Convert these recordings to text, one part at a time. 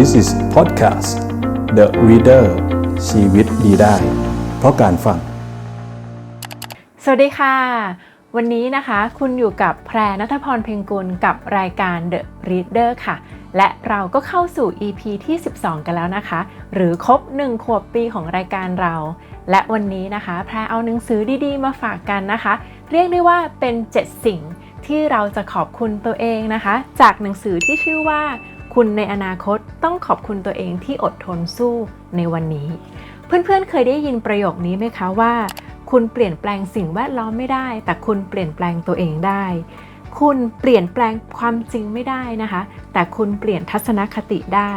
This is podcast The Reader ชีวิตดีได้ เพราะการฟัง สวัสดีค่ะ วันนี้นะคะคุณอยู่กับแพรนัทพรเพ็งกุลกับรายการ The Reader ค่ะ และเราก็เข้าสู่ EP ที่ 12 กันแล้วนะคะ หรือครบ 1 ขวบปีของรายการเรา และวันนี้นะคะ แพรเอาหนังสือดีๆ มาฝากกันนะคะ เรียกได้ว่าเป็น 7 สิ่งที่เราจะขอบคุณตัวเองนะคะ จากหนังสือที่ชื่อว่า คุณในอนาคตต้องขอบคุณตัวเองที่อดทนสู้ในวันนี้ เพื่อนๆ เคยได้ยินประโยคนี้ไหมคะว่า คุณเปลี่ยนแปลงสิ่งแวดล้อมไม่ได้ แต่คุณเปลี่ยนแปลงตัวเองได้ คุณเปลี่ยนแปลงความจริงไม่ได้นะคะ แต่คุณเปลี่ยนทัศนคติได้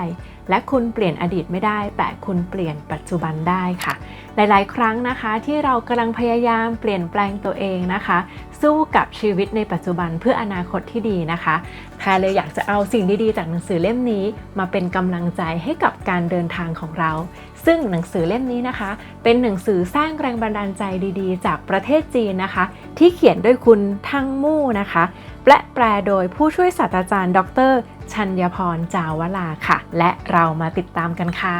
และคุณเปลี่ยนอดีตไม่ได้ แต่คุณเปลี่ยนปัจจุบันได้ค่ะ หลาย ๆ ครั้งนะคะที่เรากำลังพยายามเปลี่ยนแปลงตัวเองนะคะ สู้กับชีวิตในปัจจุบันเพื่ออนาคตที่ดีนะคะแพรเลยอยากจะเอาสิ่งดีๆ จากหนังสือเล่มนี้ มาเป็นกำลังใจให้กับการเดินทางของเรา ซึ่งหนังสือเล่มนี้นะคะ เป็นหนังสือสร้างแรงบันดาลใจดีๆ จากประเทศจีนนะคะ ที่เขียนโดยคุณทั้งมู่นะคะ และแปลโดยผู้ช่วยศาสตราจารย์ ดร ชัญญพรจาวลาค่ะ และเรามาติดตามกันค่ะ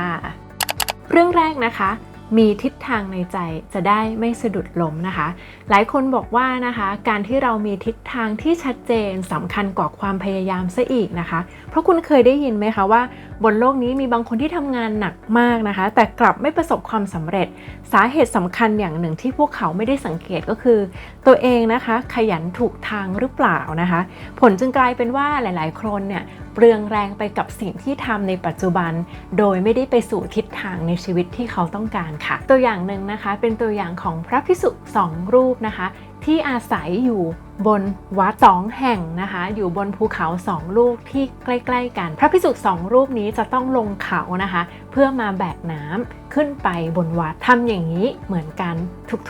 เรื่องแรกนะคะ มีทิศทางในใจจะได้ไม่สะดุดล้มนะคะ หลายคนบอกว่านะคะ การที่เรามีทิศทางที่ชัดเจนสำคัญกว่าความพยายามซะอีกนะคะ เพราะคุณเคยได้ยินไหมคะว่า บนโลกนี้มีบางคนที่ทำงานหนักมากนะคะ แต่กลับไม่ประสบความสำเร็จ สาเหตุสำคัญอย่างหนึ่งที่พวกเขาไม่ได้สังเกตก็คือ ตัวเองนะคะ ขยันถูกทางหรือเปล่านะคะ ผลจึงกลายเป็นว่าหลาย ๆ คนเนี่ย เปลืองแรงไปกับสิ่งที่ทำในปัจจุบัน โดยไม่ได้ไปสู่ทิศทางในชีวิตที่เขาต้องการค่ะ ตัวอย่างหนึ่งนะคะ เป็นตัวอย่างของพระพิสุสองรูปนะคะ ที่อาศัยอยู่บนวัดสองแห่งนะคะ อยู่บนภูเขาสองลูกที่ใกล้ ๆ กัน พระพิสุสองรูปนี้จะต้องลงเขานะคะ เพื่อมาแบกน้ำขึ้นไปบนวัดทำอย่างนี้เหมือนกัน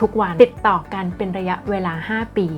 ทุกๆวันติดต่อกันเป็นระยะเวลา 5 ปี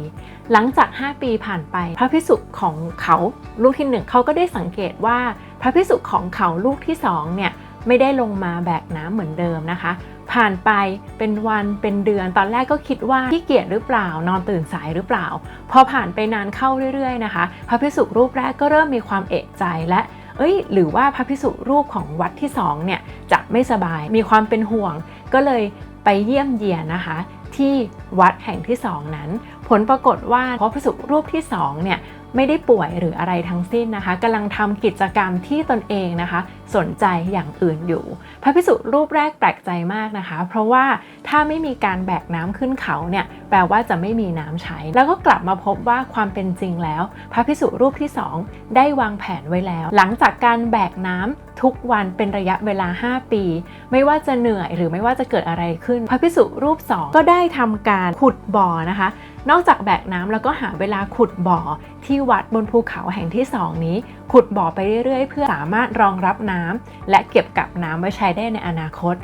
หลังจาก 5 ปีผ่านไป พระพิสุของเขาลูกที่หนึ่งเขาก็ได้สังเกตว่าพระพิสุของเขาลูกที่สองเนี่ยไม่ได้ลงมาแบกน้ำเหมือนเดิมนะคะ ผ่านไปเป็นวันเป็นเดือน ตอนแรกก็คิดว่าขี้เกียจหรือเปล่า นอนตื่นสายหรือเปล่า พอผ่านไปนานเข้าเรื่อยๆนะคะ พระพิสุรูปแรกก็เริ่มมีความเอะใจและเอ้ยหรือว่าพระพิสุรูปของวัดที่สองเนี่ยจะไม่สบายมีความเป็นห่วง ก็เลยไปเยี่ยมเยียนนะคะ ที่วัดแห่งที่สองนั้น ผลปรากฏว่าพระพิสุรูปที่สองเนี่ย ไม่ได้ป่วยหรืออะไรทั้งสิ้นนะคะกำลังทำกิจกรรมที่ตนเองนะคะ สนใจอย่างอื่นอยู่ พระพิสุรูปแรกแปลกใจมากนะคะ เพราะว่าถ้าไม่มีการแบกน้ำขึ้นเขาเนี่ยแปลว่าจะไม่มีน้ำใช้ แล้วก็กลับมาพบว่าความเป็นจริงแล้ว พระพิสุรูปที่ 2 ได้วางแผนไว้แล้ว หลังจากการแบกน้ำทุกวันเป็นระยะเวลา 5 ปี ไม่ว่าจะเหนื่อยหรือไม่ว่าจะเกิดอะไรขึ้น พระพิสุรูป 2 ก็ได้ทำการขุดบ่อนะคะ นอกจากแบกน้ำแล้วก็หาเวลาขุดบ่อที่วัดบนภูเขาแห่งที่ 2 นี้ ขุดบ่อไปเรื่อย ๆ เพื่อสามารถรองรับน้ำและเก็บกักน้ำไว้ใช้ได้ในอนาคต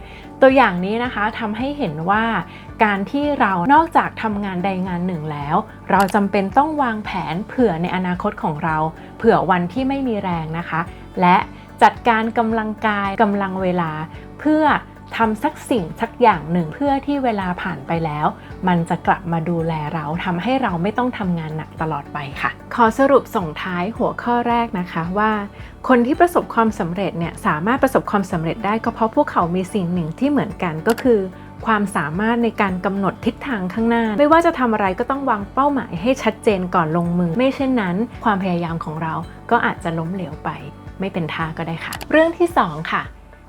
ตัวอย่างนี้นะคะทำให้เห็นว่า การที่เรานอกจากทำงานใดงานหนึ่งแล้ว เราจำเป็นต้องวางแผนเผื่อในอนาคตของเรา เผื่อวันที่ไม่มีแรงนะคะ และจัดการกำลังกายกำลังเวลาเพื่อ ทำสักสิ่งสักอย่างหนึ่งเพื่อที่เวลาผ่านไปแล้ว มันจะกลับมาดูแลเราทำให้เราไม่ต้องทำงานหนักตลอดไปค่ะ ขอสรุปส่งท้ายหัวข้อแรกนะคะว่า คนที่ประสบความสำเร็จเนี่ยสามารถประสบความสำเร็จได้ก็เพราะพวกเขามีสิ่งหนึ่งที่เหมือนกันก็คือความสามารถในการกำหนดทิศทางข้างหน้า ไม่ว่าจะทำอะไรก็ต้องวางเป้าหมายให้ชัดเจนก่อนลงมือ ไม่เช่นนั้น ความพยายามของเราก็อาจจะล้มเหลวไป ไม่เป็นท่าก็ได้ค่ะ เรื่องที่สองค่ะ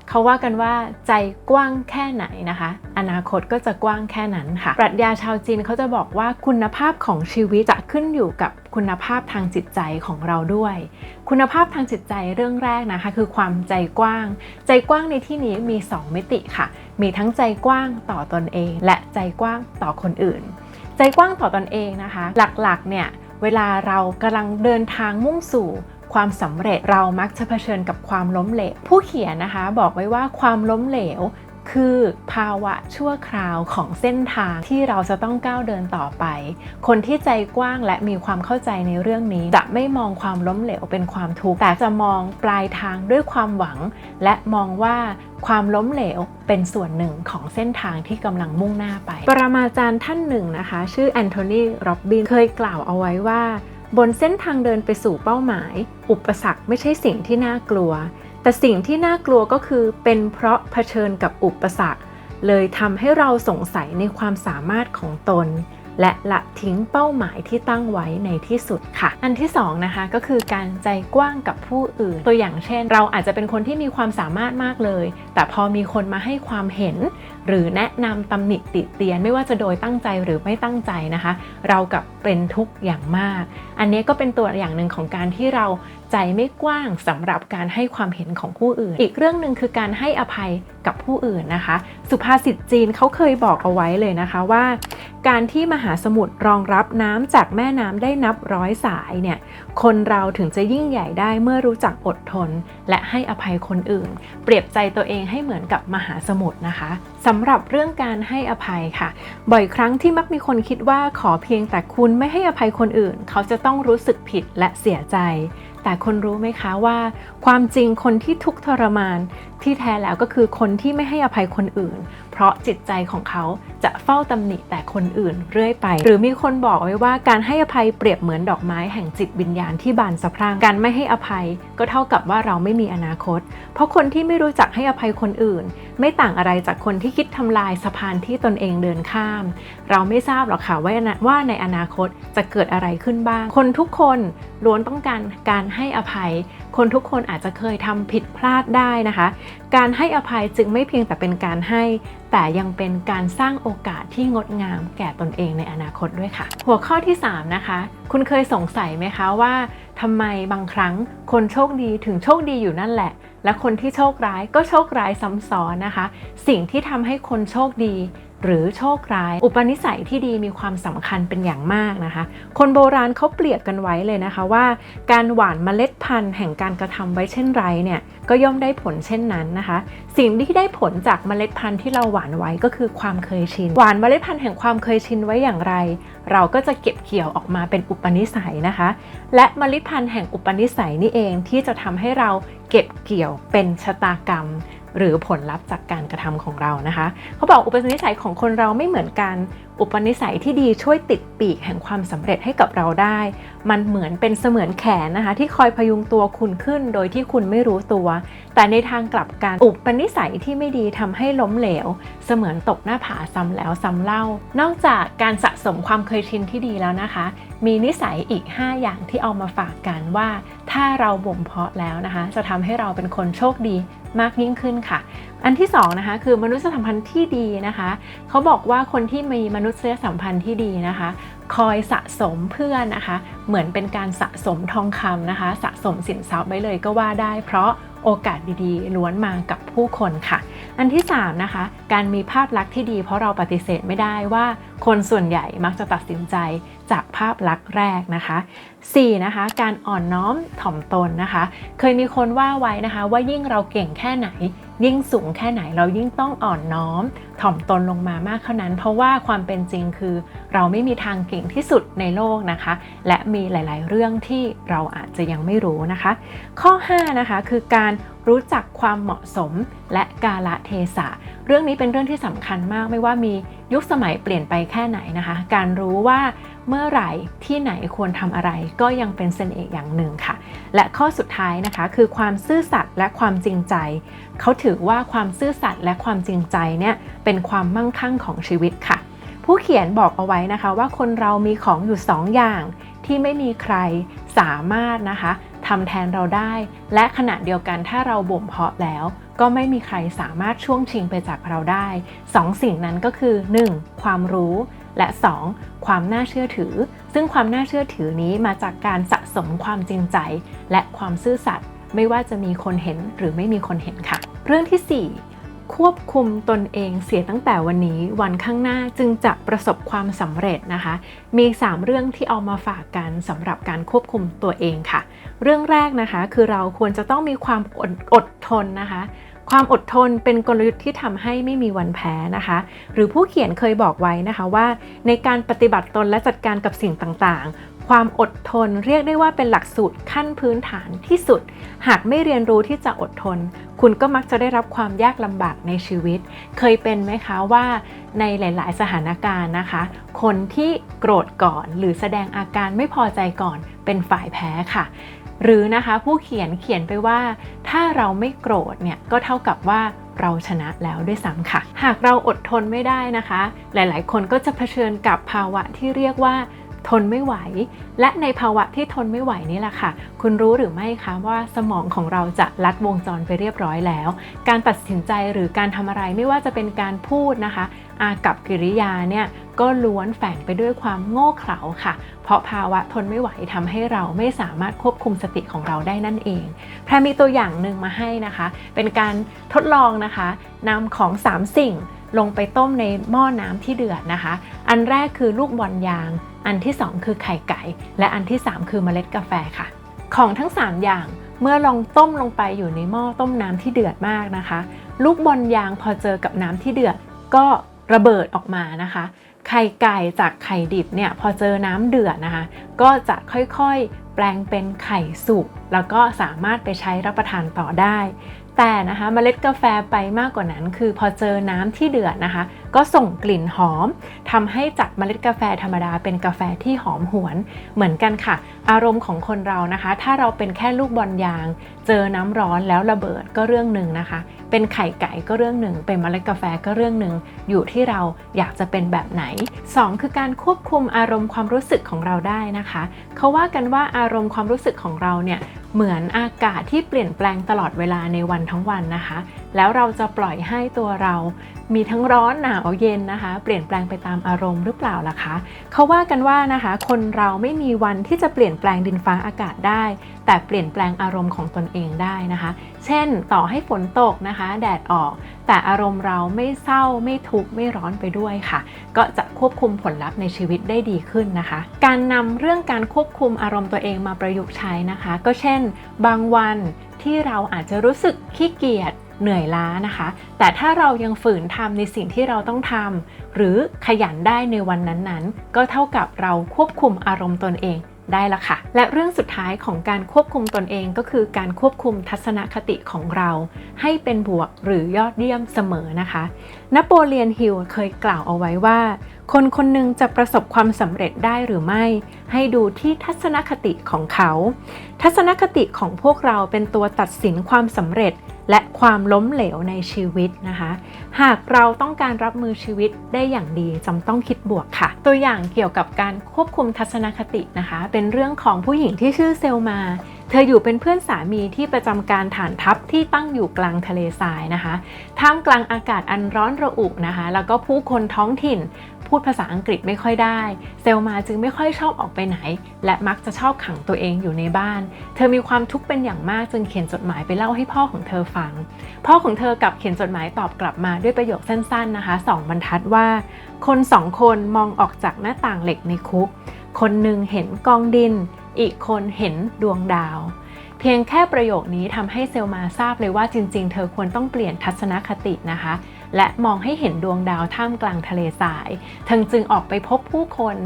เขาว่ากันว่าใจกว้างแค่ไหนนะคะ อนาคตก็จะกว้างแค่นั้นค่ะ ปรัชญาชาวจีนเขาจะบอกว่าคุณภาพของชีวิตจะขึ้นอยู่กับคุณภาพทางจิตใจของเราด้วย คุณภาพทางจิตใจเรื่องแรกนะคะ คือความใจกว้าง ใจกว้างในที่นี้มี 2 มิติค่ะ มีทั้งใจกว้างต่อตอนเอง และใจกว้างต่อคนอื่น ใจกว้างต่อตอนเองนะคะ หลักๆเนี่ยเวลาเรากำลังเดินทางมุ่งสู่ ความสำเร็จเรามักจะเผชิญกับความล้มเหลว ผู้เขียนนะคะบอกไว้ว่าความล้มเหลวคือภาวะชั่วคราวของเส้นทางที่เราจะต้องก้าวเดินต่อไป คนที่ใจกว้างและมีความเข้าใจในเรื่องนี้ จะไม่มองความล้มเหลวเป็นความทุกข์แต่จะมองปลายทางด้วยความหวัง และมองว่าความล้มเหลวเป็นส่วนหนึ่งของเส้นทางที่กำลังมุ่งหน้าไป ปรมาจารย์ท่านหนึ่งนะคะ ชื่อแอนโทนี โรบบิน เคยกล่าวเอาไว้ว่า บนเส้นทางเดินไปสู่เป้าหมาย อุปสรรคไม่ใช่สิ่งที่น่ากลัว แต่สิ่งที่น่ากลัวก็คือเป็นเพราะเผชิญกับอุปสรรค เลยทำให้เราสงสัยในความสามารถของตน และละทิ้งเป้าหมายที่ตั้งไว้ในที่สุดค่ะ อันที่สองนะคะก็คือการใจกว้างกับผู้อื่น ตัวอย่างเช่น เราอาจจะเป็นคนที่มีความสามารถมากเลย แต่พอมีคนมาให้ความเห็น หรือแนะนำตำหนิติเตียนไม่ว่าจะโดยตั้งใจหรือไม่ตั้งใจนะคะ เรากับเป็นทุกข์อย่างมาก อันนี้ก็เป็นตัวอย่างหนึ่งของการที่เราใจไม่กว้างสำหรับการให้ความเห็นของผู้อื่น อีกเรื่องหนึ่งคือการให้อภัยกับผู้อื่นนะคะ สุภาษิตจีนเขาเคยบอกเอาไว้เลยนะคะว่า การที่มหาสมุทรรองรับน้ำจากแม่น้ำได้นับร้อยสายเนี่ย คนเราถึงจะยิ่งใหญ่ได้เมื่อรู้จักอดทน และให้อภัยคนอื่น เปรียบใจตัวเองให้เหมือนกับมหาสมุทรนะคะสำหรับเรื่องการให้อภัยค่ะ บ่อยครั้งที่มักมีคนคิดว่าขอเพียงแต่คุณไม่ให้อภัยคนอื่น เขาจะต้องรู้สึกผิดและเสียใจ แต่คนรู้ไหมคะว่า ความจริงคนที่ทุกข์ทรมานที่แท้แล้วก็คือคนที่ไม่ให้อภัยคนอื่น เพราะจิตใจของเขาจะเฝ้าตำหนิแต่คนอื่นเรื่อยไป หรือมีคนบอกไว้ว่าการให้อภัยเปรียบเหมือนดอกไม้แห่งจิตวิญญาณที่บานสะพรั่งการไม่ให้อภัยก็เท่ากับว่าเราไม่มีอนาคต เพราะคนที่ไม่รู้จักให้อภัยคนอื่น ไม่ต่างอะไรจากคนที่คิดทำลายสะพานที่ตนเองเดินข้าม เราไม่ทราบหรอกค่ะว่าว่าในอนาคตจะเกิดอะไรขึ้นบ้าง คนทุกคนล้วนต้องการการให้อภัย คนทุกคนอาจจะเคยทำผิดพลาดได้นะคะ การให้อภัยจึงไม่เพียงแต่เป็นการให้ แต่ยังเป็นการสร้างโอกาสที่งดงามแก่ตนเองในอนาคตด้วยค่ะ หัวข้อที่ 3 นะคะ คุณเคยสงสัยไหมคะว่าทำไมบางครั้งคนโชคดีถึงโชคดีอยู่นั่นแหละ และคนที่โชคร้ายก็โชคร้ายซ้ำซ้อนนะคะ สิ่งที่ทำให้คนโชคดี หรือโชคร้าย อุปนิสัยที่ดีมีความสำคัญเป็นอย่างมากนะคะ คนโบราณเขาเปรียบกันไว้เลยนะคะว่า การหว่านเมล็ดพันธุ์แห่งการกระทำไว้เช่นไรเนี่ยก็ย่อมได้ผลเช่นนั้นนะคะ สิ่งที่ได้ผลจากเมล็ดพันธุ์ที่เราหว่านไว้ก็คือความเคยชิน หว่านเมล็ดพันธุ์แห่งความเคยชินไว้อย่างไร เราก็จะเก็บเกี่ยวออกมาเป็นอุปนิสัยนะคะ และเมล็ดพันธุ์แห่งอุปนิสัยนี่เองที่จะทำให้เราเก็บเกี่ยวเป็นชะตากรรม หรือผลลัพธ์จากการกระทำของเรานะคะ เขาบอกอุปนิสัยของคนเราไม่เหมือนกัน อุปนิสัยที่ดีช่วยติดปีกแห่งความสำเร็จให้กับเราได้ มันเหมือนเป็นเสมือนแขนนะคะ ที่คอยพยุงตัวคุณขึ้นโดยที่คุณไม่รู้ตัว แต่ในทางกลับกันอุปนิสัยที่ไม่ดีทำให้ล้มเหลว เสมือนตกหน้าผาซ้ำแล้วซ้ำเล่า นอกจากการสะสมความเคยชินที่ดีแล้วนะคะ มีนิสัยอีก 5 อย่างที่เอามาฝากกันว่า ถ้าเราบ่มเพาะแล้วนะคะ จะทำให้เราเป็นคนโชคดี มากยิ่งขึ้นค่ะ อันที่2นะคะคือมนุษยสัมพันธ์ที่ดีนะคะเขาบอกว่าคนที่มีมนุษยสัมพันธ์ที่ดีนะคะ คอยสะสมเพื่อนนะคะ เหมือนเป็นการสะสมทองคำนะคะ สะสมสินทรัพย์ไว้เลยก็ว่าได้เพราะ โอกาสดีๆ ล้วนมากับผู้คนค่ะ อันที่3นะคะ การมีภาพลักษณ์ที่ดี เพราะเราปฏิเสธไม่ได้ว่า คนส่วนใหญ่มักจะตัดสินใจจากภาพลักษณ์แรกนะคะ 4. นะคะ การอ่อนน้อมถ่อมตนนะคะ เคยมีคนว่าไว้นะคะ ว่ายิ่งเราเก่งแค่ไหน ยิ่งสูงแค่ไหนเรายิ่งต้องอ่อนน้อม ถ่อมตนลงมามากเท่านั้น เพราะว่าความเป็นจริงคือ เราไม่มีทางเก่งที่สุดในโลกนะคะ และมีหลาย ๆ เรื่องที่เราอาจจะยังไม่รู้นะคะ ข้อ 5 นะคะคือการรู้จักความเหมาะสมและกาละเทศะ เรื่องนี้เป็นเรื่องที่สำคัญมากไม่ว่ามียุคสมัยเปลี่ยนไปแค่ไหนนะคะ การรู้ว่าเมื่อไหร่ที่ไหนควรทำอะไรก็ยังเป็นเสน่ห์อย่างหนึ่งค่ะ และข้อสุดท้ายนะคะ คือความซื่อสัตย์และความจริงใจ เขาถือว่าความซื่อสัตย์และความจริงใจเนี่ยเป็นความมั่งคั่งของชีวิตค่ะ ผู้เขียนบอกเอาไว้นะคะว่าคนเรามีของอยู่สองอย่างที่ไม่มีใครสามารถนะคะทำแทนเราได้ และขณะเดียวกันถ้าเราบ่มเพาะแล้ว ก็ไม่มีใครสามารถช่วงชิงไปจากเราได้สองสิ่งนั้นก็คือ 1. ความรู้และ 2. ความน่าเชื่อถือ ซึ่งความน่าเชื่อถือนี้มาจากการสะสมความจริงใจ และความซื่อสัตย์ไม่ว่าจะมีคนเห็นหรือไม่มีคนเห็นค่ะ เรื่องที่ 4 ควบคุมตนเองเสียตั้งแต่วันนี้วันข้างหน้าจึงจะประสบความสำเร็จนะคะ มี 3 เรื่องที่เอามาฝากกันสำหรับการควบคุมตัวเองค่ะ เรื่องแรกนะคะคือเราควรจะต้องมีความอดอดทนนะคะ ความอดทนเป็นกลยุทธ์ที่ทำให้ไม่มีวันแพ้นะคะ หรือผู้เขียนเคยบอกไว้นะคะว่า ในการปฏิบัติตนและจัดการกับสิ่งต่างๆ ความอดทนเรียกได้ว่าเป็นหลักสูตรขั้นพื้นฐานที่สุด หากไม่เรียนรู้ที่จะอดทน คุณก็มักจะได้รับความยากลำบากในชีวิต เคยเป็นไหมคะว่าในหลาย ๆ สถานการณ์นะคะ คนที่โกรธก่อนหรือแสดงอาการไม่พอใจก่อนเป็นฝ่ายแพ้ค่ะ หรือนะคะผู้เขียนเขียนไปว่าถ้าเราไม่โกรธเนี่ยก็เท่ากับว่าเราชนะแล้วด้วยซ้ำค่ะ หากเราอดทนไม่ได้นะคะ หลายๆ คนก็จะเผชิญกับภาวะที่เรียกว่า ทนไม่ไหว และในภาวะที่ทนไม่ไหวนี่แหละค่ะ คุณรู้หรือไม่คะว่าสมองของเราจะลัดวงจรไปเรียบร้อยแล้ว การตัดสินใจหรือการทำอะไรไม่ว่าจะเป็นการพูดนะคะ อากับกิริยาเนี่ยก็ล้วนแฝงไปด้วยความโง่เขลาค่ะ เพราะภาวะทนไม่ไหวทำให้เราไม่สามารถควบคุมสติของเราได้นั่นเอง แพรมีตัวอย่างหนึ่งมาให้นะคะ เป็นการทดลองนะคะนำของ 3 สิ่งลงไปต้มในหม้อน้ำที่เดือดนะคะ อันแรกคือลูกบอลยาง อันที่ 2 คือไข่ไก่ และอันที่ 3 คือเมล็ดกาแฟค่ะ ของทั้ง 3 อย่างเมื่อลองต้มลงไปอยู่ในหม้อต้มน้ำที่เดือดมากนะคะ ลูกบอลยางพอเจอกับน้ำที่เดือดก็ระเบิดออกมานะคะ ไข่ไก่จากไข่ดิบเนี่ยพอเจอน้ำเดือดนะคะ ก็จะค่อยๆแปลงเป็นไข่สุกแล้วก็สามารถไปใช้รับประทานต่อได้ แต่นะคะเมล็ดกาแฟไปมากกว่านั้น คือพอเจอน้ำที่เดือดนะคะ ก็ส่งกลิ่นหอมทำให้จากเมล็ดกาแฟธรรมดาเป็นกาแฟที่หอมหวนเหมือนกันค่ะ อารมณ์ของคนเรานะคะ ถ้าเราเป็นแค่ลูกบอลยาง เจอน้ำร้อนแล้วระเบิดก็เรื่องหนึ่งนะคะ เป็นไข่ไก่ก็เรื่องหนึ่ง เป็นเมล็ดกาแฟก็เรื่องหนึ่งอยู่ที่เราอยากจะเป็นแบบไหน 2 คือการควบคุมอารมณ์ความรู้สึกของเราได้นะคะเขาว่ากันว่าอารมณ์ความรู้สึกของเราเนี่ย เหมือนอากาศที่เปลี่ยนแปลงตลอดเวลาในวันทั้งวันนะคะ แล้วเราจะปล่อยให้ตัวเรามีทั้งร้อนหนาวเย็นนะคะ เปลี่ยนแปลงไปตามอารมณ์หรือเปล่าล่ะคะเขาว่ากันว่านะคะ คนเราไม่มีวันที่จะเปลี่ยนแปลงดินฟ้าอากาศได้ แต่เปลี่ยนแปลงอารมณ์ของตนเองได้นะคะ เช่น ต่อให้ฝนตกนะคะ แดดออก แต่อารมณ์เราไม่เศร้าไม่ทุกข์ไม่ร้อนไปด้วยค่ะ ก็จะควบคุมผลลัพธ์ในชีวิตได้ดีขึ้นนะคะ การนำเรื่องการควบคุมอารมณ์ตัวเองมาประยุกต์ใช้นะคะ ก็เช่น บางวันที่เราอาจจะรู้สึกขี้เกียจ เหนื่อยล้านะคะ แต่ถ้าเรายังฝืนทำในสิ่งที่เราต้องทำหรือขยันได้ในวันนั้นๆ ก็เท่ากับเราควบคุมอารมณ์ตนเองได้ละค่ะ และเรื่องสุดท้ายของการควบคุมตนเองก็คือการควบคุมทัศนคติของเรา ให้เป็นบวกหรือยอดเยี่ยมเสมอนะคะ นโปเลียนฮิลเคยกล่าวเอาไว้ว่า คนคนหนึ่งจะประสบความสำเร็จได้หรือไม่ ให้ดูที่ทัศนคติของเขา ทัศนคติของพวกเราเป็นตัวตัดสินความสำเร็จ และความล้มเหลวในชีวิตนะคะ หากเราต้องการรับมือชีวิตได้อย่างดีจำต้องคิดบวกค่ะ ตัวอย่างเกี่ยวกับการควบคุมทัศนคตินะคะ เป็นเรื่องของผู้หญิงที่ชื่อเซลมา เธออยู่เป็นเพื่อนสามีที่ประจำการฐานทัพที่ตั้งอยู่กลางทะเลทรายนะคะ ท่ามกลางอากาศอันร้อนระอุนะคะ แล้วก็ผู้คนท้องถิ่นพูดภาษาอังกฤษไม่ค่อยได้ เซลมาจึงไม่ค่อยชอบออกไปไหน และมักจะชอบขังตัวเองอยู่ในบ้าน เธอมีความทุกข์เป็นอย่างมากจึงเขียนจดหมายไปเล่าให้พ่อของเธอฟัง พ่อของเธอกลับเขียนจดหมายตอบกลับมาด้วยประโยคสั้นๆนะคะสองบรรทัดว่า คนสองคนมองออกจากหน้าต่างเหล็กในคุก คนหนึ่งเห็นกองดิน อีกคนเห็นดวงดาว เพียงแค่ประโยคนี้ทำให้เซลมาทราบเลยว่าจริง ๆ เธอควรต้องเปลี่ยนทัศนคตินะคะ และมองให้เห็นดวงดาวท่ามกลางทะเลทรายเธอจึงออกไปพบผู้คน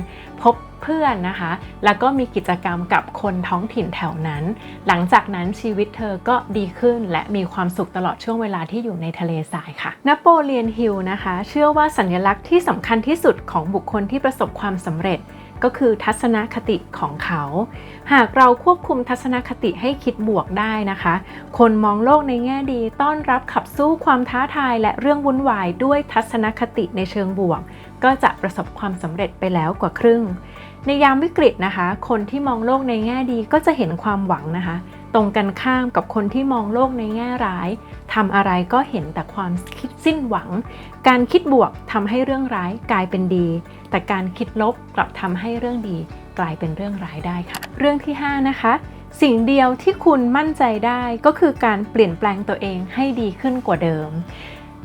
พบเพื่อนนะคะ แล้วก็มีกิจกรรมกับคนท้องถิ่นแถวนั้น หลังจากนั้นชีวิตเธอก็ดีขึ้นและมีความสุขตลอดช่วงเวลาที่อยู่ในทะเลทรายค่ะ นโปเลียนฮิลนะคะ เชื่อว่าสัญลักษณ์ที่สำคัญที่สุดของบุคคลที่ประสบความสำเร็จ ก็คือทัศนคติของเขา หากเราควบคุมทัศนคติให้คิดบวกได้นะคะ คนมองโลกในแง่ดี ต้อนรับขับสู้ความท้าทาย และเรื่องวุ่นวายด้วยทัศนคติในเชิงบวก ก็จะประสบความสำเร็จไปแล้วกว่าครึ่ง ในยามวิกฤตนะคะ คนที่มองโลกในแง่ดีก็จะเห็นความหวังนะคะ ตรงกันข้ามกับคนที่มองโลกในแง่ร้ายทำอะไรก็เห็นแต่ความคิดสิ้นหวัง การคิดบวกทำให้เรื่องร้ายกลายเป็นดี แต่การคิดลบกลับทำให้เรื่องดีกลายเป็นเรื่องร้ายได้ค่ะ เรื่องที่ 5 นะคะ สิ่งเดียวที่คุณมั่นใจได้ก็คือการเปลี่ยนแปลงตัวเองให้ดีขึ้นกว่าเดิม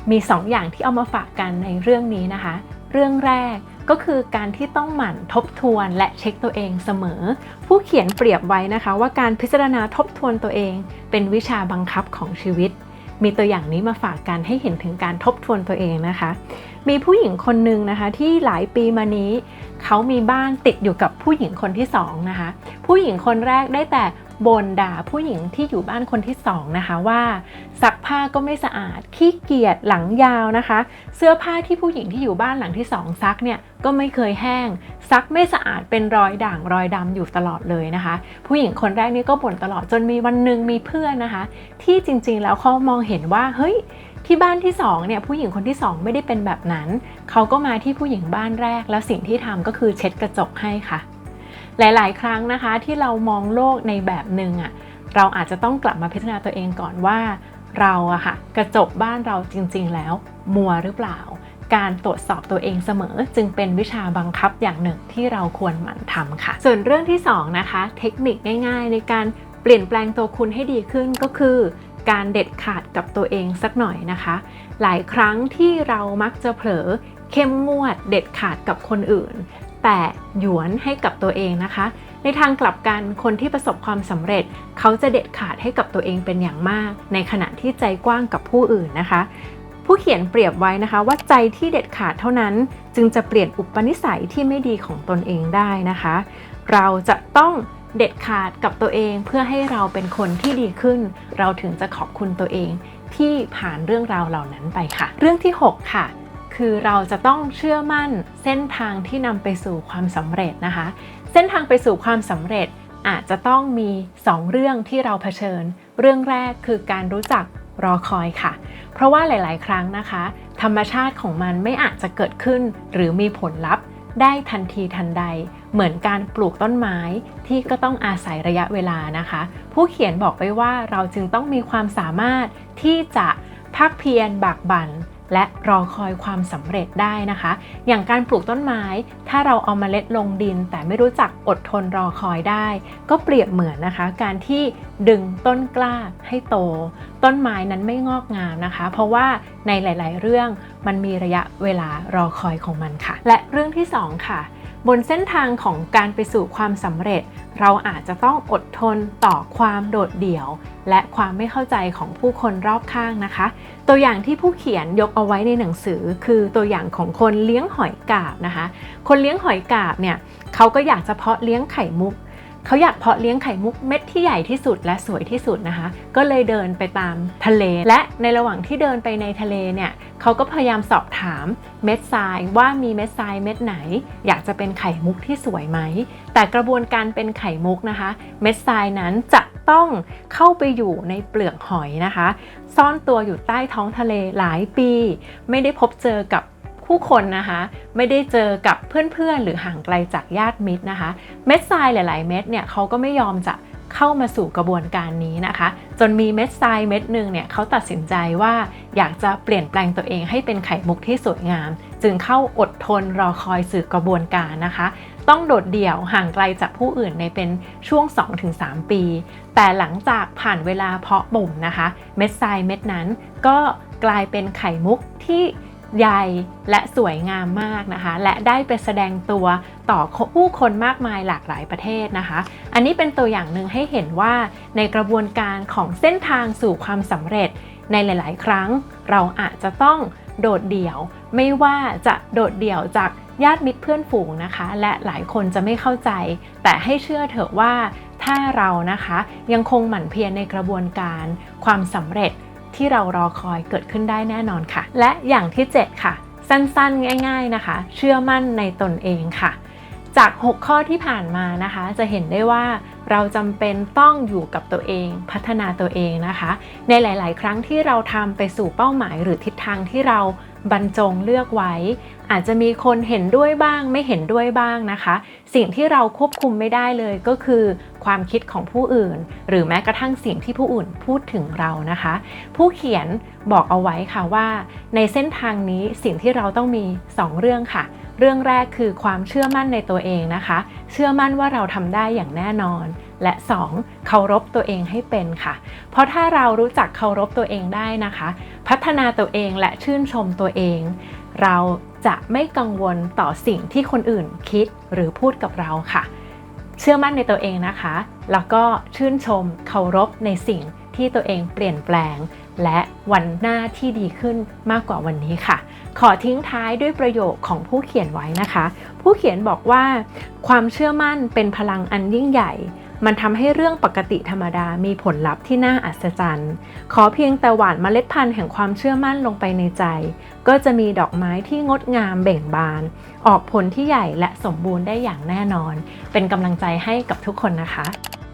มี 2 อย่างที่เอามาฝากกันในเรื่องนี้นะคะ เรื่องแรกก็คือการที่ต้องหมั่นทบทวนและเช็คตัวเองเสมอ ผู้เขียนเปรียบไว้นะคะ ว่าการพิจารณาทบทวนตัวเอง เป็นวิชาบังคับของชีวิต มีตัวอย่างนี้มาฝากกันให้เห็นถึงการทบทวนตัวเองนะคะ มีผู้หญิงคนหนึ่งนะคะที่หลายปีมานี้ เขามีบ้านติดอยู่กับผู้หญิงคนที่สองนะคะ ผู้หญิงคนแรกได้แต่ บ่นด่าผู้หญิงที่อยู่บ้านคนที่สองนะคะว่าซักผ้าก็ไม่สะอาดขี้เกียจหลังยาวนะคะ เสื้อผ้าที่ผู้หญิงที่อยู่บ้านหลังที่สองซักเนี่ยก็ไม่เคยแห้ง ซักไม่สะอาดเป็นรอยด่างรอยดำอยู่ตลอดเลยนะคะ ผู้หญิงคนแรกนี่ก็บ่นตลอดจนมีวันหนึ่งมีเพื่อนนะคะ ที่จริงๆแล้วเขามองเห็นว่าเฮ้ยที่บ้านที่สองเนี่ยผู้หญิงคนที่สองไม่ได้เป็นแบบนั้น เขาก็มาที่ผู้หญิงบ้านแรก แล้วสิ่งที่ทำก็คือเช็ดกระจกให้ค่ะ หลาย ๆ ครั้งนะคะที่เรามองโลกในแบบหนึ่งอะเราอาจจะต้องกลับมาพิจารณาตัวเองก่อนว่า เราอะค่ะกระจกบ้านเราจริง ๆ แล้วมัวหรือเปล่า การตรวจสอบตัวเองเสมอ จึงเป็นวิชาบังคับอย่างหนึ่งที่เราควรหมั่นทำค่ะ ส่วนเรื่องที่สองนะคะ เทคนิคง่าย ๆ ในการเปลี่ยนแปลงตัวคุณให้ดีขึ้นก็คือการเด็ดขาดกับตัวเองสักหน่อยนะคะ หลายครั้งที่เรามักจะเผลอเข้มงวดเด็ดขาดกับคนอื่น แต่หยวนให้กับตัวเองนะคะ ในทางกลับกันคนที่ประสบความสำเร็จ เขาจะเด็ดขาดให้กับตัวเองเป็นอย่างมาก ในขณะที่ใจกว้างกับผู้อื่นนะคะ ผู้เขียนเปรียบไว้นะคะว่าใจที่เด็ดขาดเท่านั้น จึงจะเปลี่ยนอุปนิสัยที่ไม่ดีของตนเองได้นะคะ เราจะต้องเด็ดขาดกับตัวเองเพื่อให้เราเป็นคนที่ดีขึ้น เราถึงจะขอบคุณตัวเองที่ผ่านเรื่องราวเหล่านั้นไปค่ะ เรื่องที่ 6 ค่ะ คือเราจะต้องเชื่อมั่นเส้นทางที่นำไปสู่ความสำเร็จนะคะ เส้นทางไปสู่ความสำเร็จอาจจะต้องมี 2 เรื่องที่เราเผชิญ เรื่องแรกคือการรู้จักรอคอยค่ะ เพราะว่าหลาย ๆ ครั้งนะคะ ธรรมชาติของมันไม่อาจจะเกิดขึ้น หรือมีผลลัพธ์ได้ทันทีทันใด เหมือนการปลูกต้นไม้ที่ก็ต้องอาศัยระยะเวลานะคะ ผู้เขียนบอกไว้ว่าเราจึงต้องมีความสามารถที่จะพักเพียรบากบั่น และรอคอยความสำเร็จได้นะคะ อย่างการปลูกต้นไม้ ถ้าเราเอามาเมล็ดลงดิน แต่ไม่รู้จักอดทนรอคอยได้ ก็เปรียบเหมือนนะคะ การที่ดึงต้นกล้าให้โต ต้นไม้นั้นไม่งอกงามนะคะ เพราะว่าในหลาย ๆ เรื่องมันมีระยะเวลารอคอยของมันค่ะ และเรื่องที่สองค่ะ บนเส้นทางของการไปสู่ความสำเร็จ เราอาจจะต้องอดทนต่อความโดดเดี่ยว และความไม่เข้าใจของผู้คนรอบข้างนะคะ ตัวอย่างที่ผู้เขียนยกเอาไว้ในหนังสือ คือตัวอย่างของคนเลี้ยงหอยกาบนะคะ คนเลี้ยงหอยกาบเนี่ยเขาก็อยากจะเพาะเลี้ยงไข่มุก เขาอยากเพาะเลี้ยงไข่มุกเม็ดที่ใหญ่ที่สุดและสวยที่สุดนะคะ ก็เลยเดินไปตามทะเล และในระหว่างที่เดินไปในทะเลเนี่ยเขาก็พยายามสอบถามเม็ดทรายว่ามีเม็ดทรายเม็ดไหน อยากจะเป็นไข่มุกที่สวยไหม แต่กระบวนการเป็นไข่มุกนะคะ เม็ดทรายนั้นจะต้องเข้าไปอยู่ในเปลือกหอยนะคะ ซ่อนตัวอยู่ใต้ท้องทะเลหลายปี ไม่ได้พบเจอกับ ผู้คนนะคะไม่ได้เจอกับเพื่อนๆ หรือห่างไกลจากญาติมิตรนะคะ เม็ดทรายหลาย ๆ เม็ดเนี่ยเขาก็ไม่ยอมจะเข้ามาสู่กระบวนการนี้นะคะ จนมีเม็ดทรายเม็ดหนึ่งเนี่ยเขาตัดสินใจว่าอยากจะเปลี่ยนแปลงตัวเองให้เป็นไข่มุกที่สวยงาม จึงเข้าอดทนรอคอยสื่อกระบวนการนะคะ ต้องโดดเดี่ยวห่างไกลจากผู้อื่นในเป็นช่วง 2-3 ปี แต่หลังจากผ่านเวลาเพาะบ่มนะคะ เม็ดทรายเม็ดนั้นก็กลายเป็นไข่มุกที่ ใหญ่และสวยงามมากนะคะ และได้ไปแสดงตัวต่อผู้คนมากมายหลากหลายประเทศนะคะ อันนี้เป็นตัวอย่างหนึ่งให้เห็นว่าในกระบวนการของเส้นทางสู่ความสำเร็จในหลาย ๆ ครั้ง เราอาจจะต้องโดดเดี่ยว ไม่ว่าจะโดดเดี่ยวจากญาติมิตรเพื่อนฝูงนะคะ และหลายคนจะไม่เข้าใจ แต่ให้เชื่อเถอะว่าถ้าเรานะคะ ยังคงหมั่นเพียรในกระบวนการความสำเร็จ ที่เรารอคอยเกิดขึ้นได้แน่นอนค่ะ และอย่างที่ 7 ค่ะ สั้นๆ ง่าย ๆนะคะ เชื่อมั่นในตนเองค่ะ จาก 6 ข้อที่ผ่านมานะคะ จะเห็นได้ว่าเราจำเป็นต้องอยู่กับตัวเอง พัฒนาตัวเองนะคะ ในหลาย ๆ ครั้งที่เราทำไปสู่เป้าหมายหรือทิศทางที่เรา บรรจงเลือกไว้ อาจจะมีคนเห็นด้วยบ้างไม่เห็นด้วยบ้างนะคะ สิ่งที่เราควบคุมไม่ได้เลยก็คือ ความคิดของผู้อื่น หรือแม้กระทั่งสิ่งที่ผู้อื่นพูดถึงเรานะคะ ผู้เขียนบอกเอาไว้ค่ะว่า ในเส้นทางนี้สิ่งที่เราต้องมี 2 เรื่องค่ะ เรื่องแรกคือความเชื่อมั่นในตัวเองนะคะ เชื่อมั่นว่าเราทำได้อย่างแน่นอน และ 2. เคารพตัวเองให้เป็นค่ะ เพราะถ้าเรารู้จักเคารพตัวเองได้นะคะ พัฒนาตัวเองและชื่นชมตัวเอง เราจะไม่กังวลต่อสิ่งที่คนอื่นคิดหรือพูดกับเราค่ะ เชื่อมั่นในตัวเองนะคะ แล้วก็ชื่นชมเคารพในสิ่งที่ตัวเองเปลี่ยนแปลง และวันหน้าที่ดีขึ้นมากกว่าวันนี้ค่ะ ขอทิ้งท้ายด้วยประโยคของผู้เขียนไว้นะคะ ผู้เขียนบอกว่า ความเชื่อมั่นเป็นพลังอันยิ่งใหญ่ มันทำให้เรื่องปกติธรรมดามีผลลัพธ์ที่น่าอัศจรรย์ ขอเพียงแต่หว่านเมล็ดพันธุ์แห่งความเชื่อมั่นลงไปในใจ ก็จะมีดอกไม้ที่งดงามเบ่งบาน ออกผลที่ใหญ่และสมบูรณ์ได้อย่างแน่นอน เป็นกำลังใจให้กับทุกคนนะคะ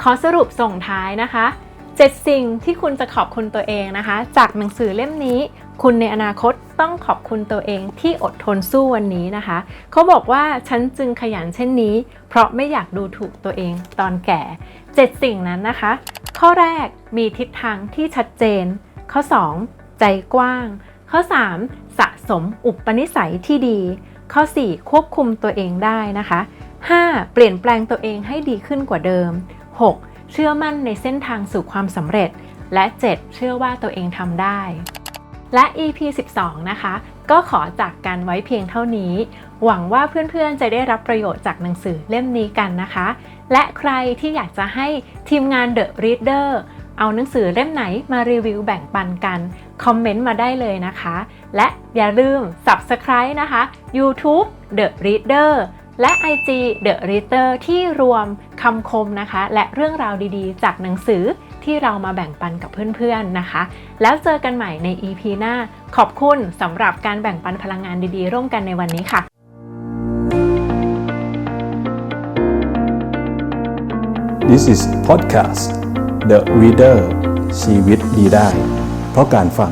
ขอสรุปส่งท้ายนะคะ 7 สิ่งที่คุณจะขอบคุณตัวเองนะคะ จากหนังสือเล่มนี้ คุณในอนาคตต้องขอบคุณตัวเองที่อดทนสู้วันนี้นะคะ เขาบอกว่าฉันจึงขยันเช่นนี้ เพราะไม่อยากดูถูกตัวเองตอนแก่ 7 สิ่งนั้นนะคะ ข้อแรกมีทิศทางที่ชัดเจน ข้อ 2 ใจกว้าง ข้อ 3 สะสมอุปนิสัยที่ดี ข้อ 4 ควบคุมตัวเองได้นะคะ 5. เปลี่ยนแปลงตัวเองให้ดีขึ้นกว่าเดิม 6. เชื่อมั่นในเส้นทางสู่ความสำเร็จ และ 7. เชื่อว่าตัวเองทำได้ และ EP 12 นะคะ ก็ขอจากกันไว้เพียงเท่านี้ หวังว่าเพื่อนๆจะได้รับประโยชน์จากหนังสือเล่มนี้กันนะคะ และใครที่อยากจะให้ทีมงาน The Reader เอาหนังสือเล่มไหนมารีวิวแบ่งปันกัน คอมเมนต์มาได้เลยนะคะ และอย่าลืม Subscribe นะคะ YouTube The Reader และ IG The Reader ที่รวมคำคมนะคะ และเรื่องราวดีๆ จากหนังสือ ที่เรามาแบ่งปันกับเพื่อนๆนะคะ แล้วเจอกันใหม่ใน EP หน้า ขอบคุณสำหรับการแบ่งปันพลังงานดีๆ ร่วมกันในวันนี้ค่ะ This is podcast The Reader ชีวิตดีได้ เพราะการฟัง